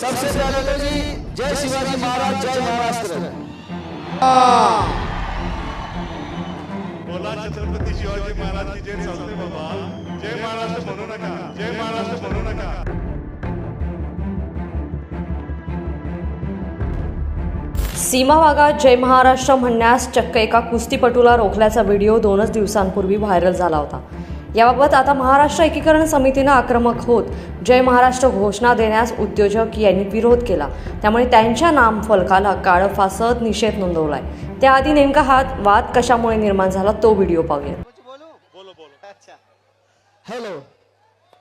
सबसे पहले तो जी जय शिवाजी महाराज जय महाराष्ट्र। बोला छत्रपती शिवाजी महाराज की जय चालते बाबा. जय महाराष्ट्र म्हणू नका. जय महाराष्ट्र म्हणू नका. सीमा भागात जय महाराष्ट्र म्हणण्यास चक्क एका कुस्तीपटूला रोखल्याचा व्हिडिओ दोनच दिवसांपूर्वी व्हायरल झाला होता. याबाबत आता महाराष्ट्र एकीकरण समितीनं आक्रमक होत जय महाराष्ट्र घोषणा देण्यास उद्योजक यांनी विरोध केला त्यामुळे त्यांच्या नामफलकाला काळं फासत निषेध नोंदवलाय त्याआधी नेमका हा वाद कशामुळे निर्माण झाला तो व्हिडिओ पाहूया बोलो बोलो अच्छा हेलो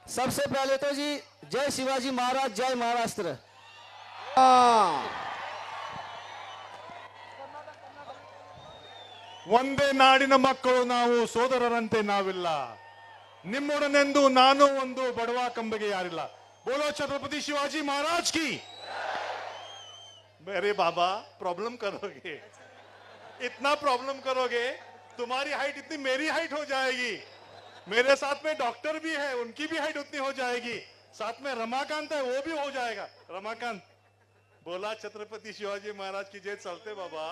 सबसे पहले तो जी जय शिवाजी महाराज जय महाराष्ट्र ಒಂದೇ ನಾಡಿನ ಮಕ್ಕಳು ನಾವು ಸೋದರರಂತೆ ನಾವಿಲ್ಲ ನಿಮ್ಮೊಡನೆಂದು ನಾನು ಒಂದು ಬಡವ ಕಂಬಗೆ ಯಾರಿಲ್ಲ ಬೋಲೋ छत्रपति शिवाजी महाराज की मेरे बाबा प्रॉब्लम करोगे इतना प्रॉब्लम करोगे तुम्हारी हाइट इतनी मेरी हाइट हो जाएगी मेरे साथ में डॉक्टर भी है उनकी भी हाइट उतनी हो जाएगी साथ में रमाकांत है वो भी हो जाएगा रमाकांत बोला छत्रपती शिवाजी महाराज की जय चालते बाबा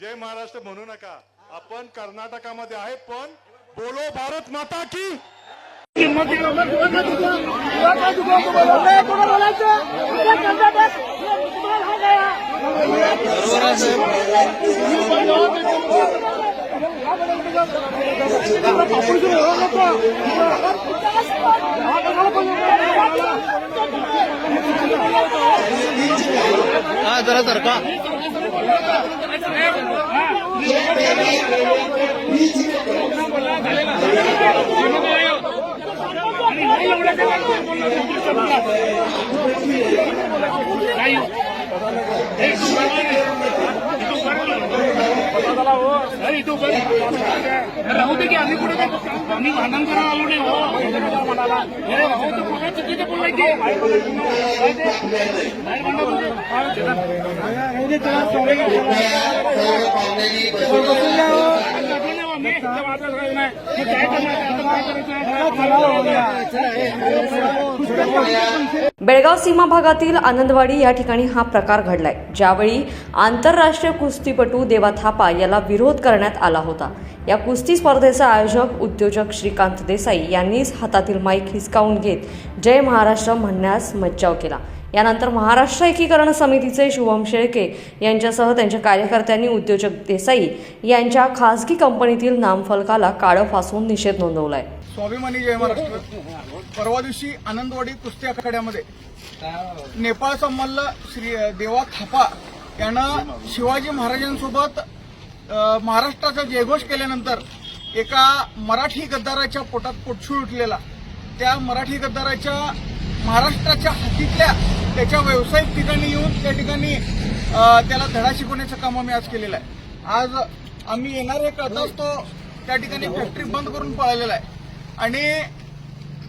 जय महाराष्ट्र म्हणू नका आपण कर्नाटकामध्ये आहे पण बोलो भारत माता की जरा जरा का नीचे राहू दे की आम्ही कुठे काय आम्ही भांडण करायला आलो नाही हो म्हणाला अरे राहू दे कुठे चुकीचं बोललाय की काय ते? बाहेर भांडण करू दे. दाखवलं नाही हो बेळगाव सीमा भागातील आनंदवाडी या ठिकाणी हा प्रकार घडलाय. ज्यावेळी आंतरराष्ट्रीय कुस्तीपटू देवा थापा याला विरोध करण्यात आला होता. या कुस्ती स्पर्धेचा आयोजक उद्योजक श्रीकांत देसाई यांनीच हातातील माईक हिसकावून घेत जय महाराष्ट्र म्हणण्यास मज्जाव केला. यानंतर महाराष्ट्र एकीकरण समितीचे शुभम शेळके यांच्यासह त्यांच्या कार्यकर्त्यांनी उद्योजक देसाई यांच्या खासगी कंपनीतील नामफलकाला काळं फासून निषेध नोंदवलाय. स्वाभिमानी जय महाराष्ट्र. परवा दिवशी आनंदवाडी कुस्ती आखाड्यामध्ये नेपाळचा मल्ल श्री देवा थापा यानं शिवाजी महाराजांसोबत महाराष्ट्राचा जयघोष केल्यानंतर एका मराठी गद्दाराच्या पोटात पोटशूळ उठलेला. त्या मराठी गद्दाराच्या महाराष्ट्राच्या हातीतल्या त्याच्या व्यावसायिक ठिकाणी येऊन त्या ठिकाणी त्याला धडा शिकवण्याचं काम आम्ही आज केलेलं आहे. आज आम्ही येणारे कळताच तो त्या ठिकाणी फॅक्टरी बंद करून पळालेला आहे. आणि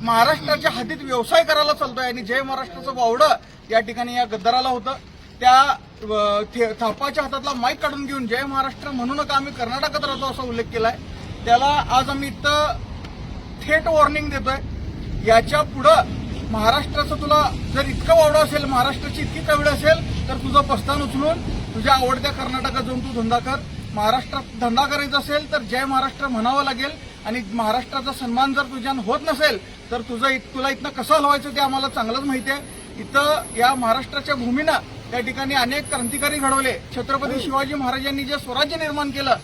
महाराष्ट्राच्या हातीत व्यवसाय करायला चालतोय आणि जय महाराष्ट्राचं वावडं या ठिकाणी या गद्दाराला होतं. त्या थे- थापाच्या हातातला माईक काढून घेऊन जय महाराष्ट्र म्हणू नका आम्ही कर्नाटकात राहतो असा उल्लेख केलाय. त्याला आज आम्ही इथं थेट वॉर्निंग देतोय. याच्या पुढं महाराष्ट्राचं तुला जर इतकं वावडं असेल महाराष्ट्राची इतकी कवड असेल तर तुझं प्रस्थान उचलून तुझ्या आवडत्या कर्नाटकात जाऊन तू धंदा कर. महाराष्ट्रात धंदा करायचा असेल तर जय महाराष्ट्र म्हणावं लागेल. आणि महाराष्ट्राचा सन्मान जर तुझ्यान होत नसेल तर तुझं तुला इथनं कसं हलवायचं ते आम्हाला चांगलंच माहिती आहे. इथं या महाराष्ट्राच्या भूमीनं त्या ठिकाणी अनेक क्रांतिकारी घडवले. छत्रपती शिवाजी महाराजांनी जे स्वराज्य निर्माण केलं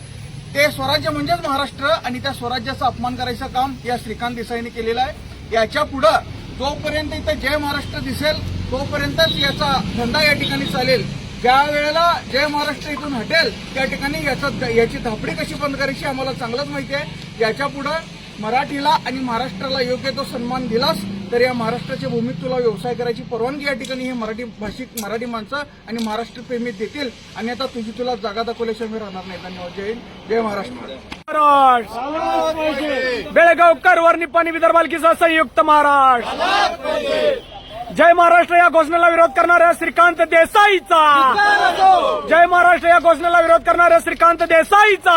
ते स्वराज्य म्हणजेच महाराष्ट्र. आणि त्या स्वराज्याचा अपमान करायचं काम या श्रीकांत देसाईने केलेलं आहे. याच्या पुढं जोपर्यंत इथं जय महाराष्ट्र दिसेल तोपर्यंतच याचा धंदा या ठिकाणी चालेल. ज्या वेळेला जय महाराष्ट्र इथून हटेल त्या ठिकाणी याचा याची धापडी कशी बंद करायची आम्हाला चांगलंच माहिती आहे. याच्या पुढं मराठीला आणि महाराष्ट्राला योग्य तो सन्मान दिलास तर या महाराष्ट्राच्या भूमीत तुला व्यवसाय करायची परवानगी या ठिकाणी हे मराठी भाषिक मराठी माणसं आणि महाराष्ट्र प्रेमी देतील. आणि आता तुझी तुला जागा दाखवल्याशिवाय मी राहणार नाही. धन्यवाद. जय जय महाराष्ट्र. महाराष्ट्र. बेळगाव करवर निपाणी विदर्भाल किसा संयुक्त महाराष्ट्र. जय महाराष्ट्र या घोषणेला विरोध करणाऱ्या श्रीकांत देसाईचा. जय महाराष्ट्र या घोषणेला विरोध करणाऱ्या श्रीकांत देसाईचा.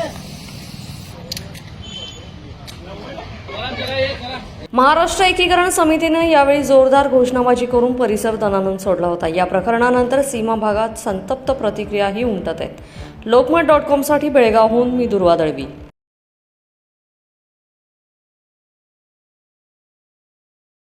महाराष्ट्र एकीकरण समितीनं यावेळी जोरदार घोषणाबाजी करून परिसर दणानून सोडला होता. या प्रकरणानंतर सीमा भागात संतप्त प्रतिक्रियाही उमटत आहेत. लोकमत डॉट कॉमसाठी बेळगावहून मी दुर्वा दळवी.